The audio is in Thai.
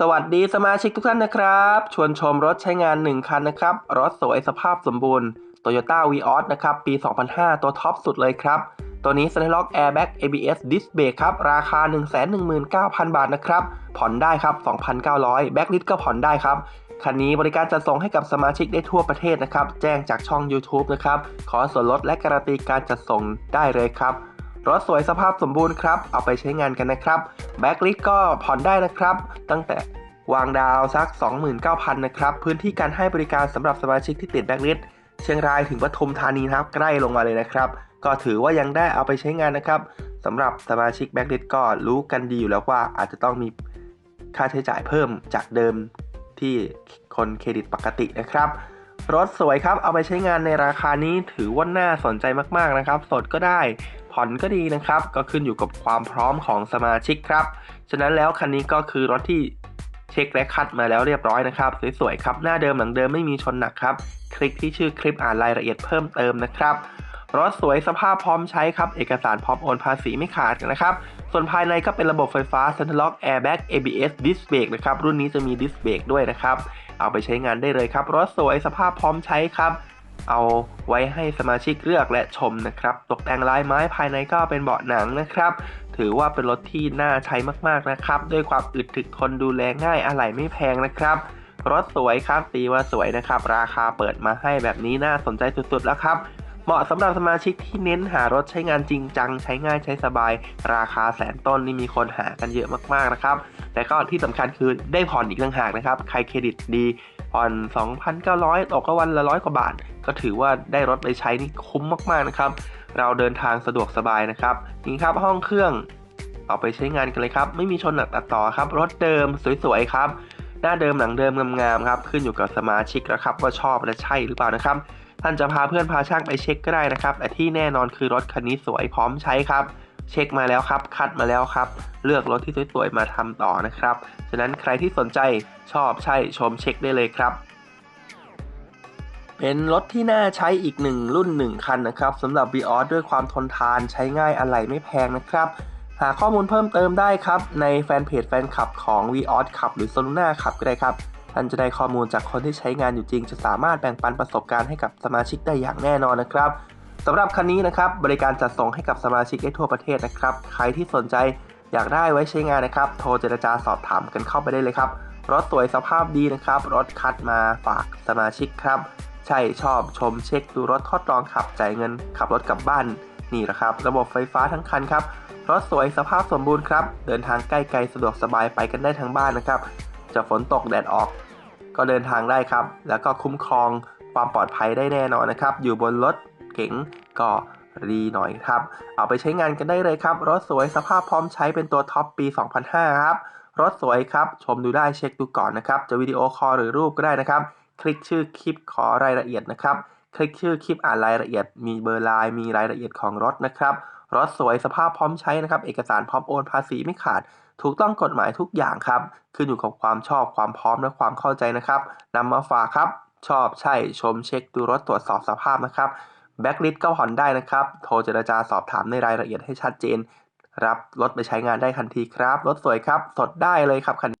สวัสดีสมาชิกทุกท่านนะครับ ชวนชมรถใช้งาน 1 คันนะครับ รถสวยสภาพสมบูรณ์ Toyota Vios นะครับ ปี 2005 ตัวท็อปสุดเลยครับ ตัวนี้ Central Airbag ABS Disc Brake ครับ ราคา 119,000 บาทนะครับ ผ่อนได้ครับ 2,900 แบ็กลิสก็ผ่อนได้ครับ คันนี้บริการจัดส่งให้กับสมาชิกได้ทั่วประเทศนะครับ แจ้งจากช่อง YouTube นะครับ ขอส่วนลดและการันตีการจัดส่งได้เลยครับ รถสวยสภาพสมบูรณ์ครับ เอาไปใช้งานกันนะครับแบ็กลิสก็ผ่อนได้นะครับ ตั้งแต่วางดาวสัก 29,000 นะครับ พื้นที่การให้บริการสำหรับสมาชิกที่ติดแบ็กลิสเชียงรายถึงปทุมธานีนะครับ ใกล้ลงมาเลยนะครับ ก็ถือว่ายังได้เอาไปใช้งานนะครับสำหรับสมาชิกแบ็กลิสก็รู้กันดีอยู่แล้วว่าอาจจะต้องมีค่าใช้จ่ายเพิ่มจากเดิมที่คนเครดิตปกตินะครับ รถสวยครับ เอาไปใช้งานในราคานี้ถือว่าน่าสนใจมากๆนะครับ สดก็ได้ ผ่อนก็ดีนะครับ ก็ขึ้นอยู่กับความพร้อมของสมาชิกครับ ฉะนั้นแล้วคันนี้ก็คือรถที่เช็คและคัดมาแล้วเรียบร้อยนะครับ สวยๆครับ หน้าเดิมหลังเดิมไม่มีชนหนักครับ คลิกที่ชื่อคลิปอ่านรายละเอียดเพิ่มเติมนะครับรถสวยสภาพพร้อมใช้ครับ เอกสารพร้อมโอนภาษีไม่ขาดนะครับ ส่วนภายในก็เป็นระบบไฟฟ้า Center Lock Airbag ABS Disc Brake นะครับ รุ่นนี้จะมี Disc Brake ด้วยนะครับ เอาไปใช้งานได้เลยครับ รถสวยสภาพพร้อมใช้ครับ เอาไว้ให้สมาชิกเลือกและชมนะครับ ตกแต่งลายไม้ภายในก็เป็นเบาะหนังนะครับ ถือว่าเป็นรถที่น่าใช้มากๆนะครับ ด้วยความอึดถึกทนดูแลง่ายอะไหล่ไม่แพงนะครับ รถสวยครับตีว่าสวยนะครับ ราคาเปิดมาให้แบบนี้น่าสนใจสุดๆแล้วครับ เหมาะสำหรับสมาชิกที่เน้นหารถใช้งานจริงจัง ใช้ง่ายใช้สบาย ราคาแสนต้นนี่มีคนหากันเยอะมากๆนะครับ แต่ก็ที่สำคัญคือได้ผ่อนอีกต่างหากนะครับ ใครเครดิตดีผ่อน 2,900 ตกก็วันละร้อยกว่าบาท ก็ถือว่าได้รถไปใช้นี่คุ้มมากๆนะครับ เราเดินทางสะดวกสบายนะครับนี่ครับห้องเครื่องเอาไปใช้งานกันเลยครับ ไม่มีชนหนักตัดต่อครับ รถเดิมสวยๆครับ หน้าเดิมหลังเดิมงามๆครับ ขึ้นอยู่กับสมาชิกแล้วครับว่าชอบและใช่หรือเปล่านะครับ ท่านจะพาเพื่อนพาช่างไปเช็คก็ได้นะครับแต่ที่แน่นอนคือรถคันนี้สวยพร้อมใช้ครับเช็คมาแล้วครับ คัดมาแล้วครับ เลือกรถที่สวยๆมาทำต่อนะครับ ฉะนั้นใครที่สนใจชอบใช่ชมเช็คได้เลยครับ เป็นรถที่น่าใช้อีกหนึ่งรุ่นหนึ่งคันนะครับสำหรับ v ีออสด้วยความทนทานใช้ง่ายอะไหล่ไม่แพงนะครับ หาข้อมูลเพิ่มเติมได้ครับ ในแฟนเพจแฟนคลับของ v ีออสขับ หรือ s o l u n a ขับก็ได้ครับ ท่านจะได้ข้อมูลจากคนที่ใช้งานอยู่จริง จะสามารถแบ่งปันประสบการณ์ให้กับสมาชิกได้อย่างแน่นอนนะครับสำหรับคันนี้นะครับบริการจัดส่งให้กับสมาชิกได้ทั่วประเทศนะครับใครที่สนใจอยากได้ไว้ใช้งานนะครับ โทรเจรจาสอบถามกันเข้าไปได้เลยครับรถสวยสภาพดีนะครับ รถคัดมาฝากสมาชิกครับ ใช่ชอบชมเช็คดูรถทดลองขับจ่ายเงิน ขับรถกลับบ้านนี่แหละครับ ระบบไฟฟ้าทั้งคันครับรถสวยสภาพสมบูรณ์ครับ เดินทางใกล้ไกลสะดวกสบายไปกันได้ทั้งบ้านนะครับ จะฝนตกแดดออก ก็เดินทางได้ครับ แล้วก็คุ้มครองความปลอดภัยได้แน่นอนนะครับ อยู่บนรถเก๋งก็ดีหน่อยครับ เอาไปใช้งานกันได้เลยครับ รถสวยสภาพพร้อมใช้เป็นตัวท็อปปี 2005 ครับ รถสวยครับ ชมดูได้เช็คดูก่อนนะครับ จะวิดีโอคอลหรือรูปก็ได้นะครับ คลิกชื่อคลิปขอรายละเอียดนะครับ คลิกชื่อคลิปอ่านรายละเอียด มีเบอร์ไลน์ มีรายละเอียดของรถนะครับ รถสวยสภาพพร้อมใช้นะครับ เอกสารพร้อมโอนภาษีไม่ขาด ถูกต้องกฎหมายทุกอย่างครับ ขึ้นอยู่กับความชอบความพร้อมและความเข้าใจนะครับนำมาฝากครับ ชอบใช่ชมเช็คดูรถตรวจสอบสภาพนะครับแบ็กลิสก็ผ่อนได้นะครับ โทรเจรจาสอบถามในรายละเอียดให้ชัดเจน รับรถไปใช้งานได้ทันทีครับ รถสวยครับ สดได้เลยครับคัน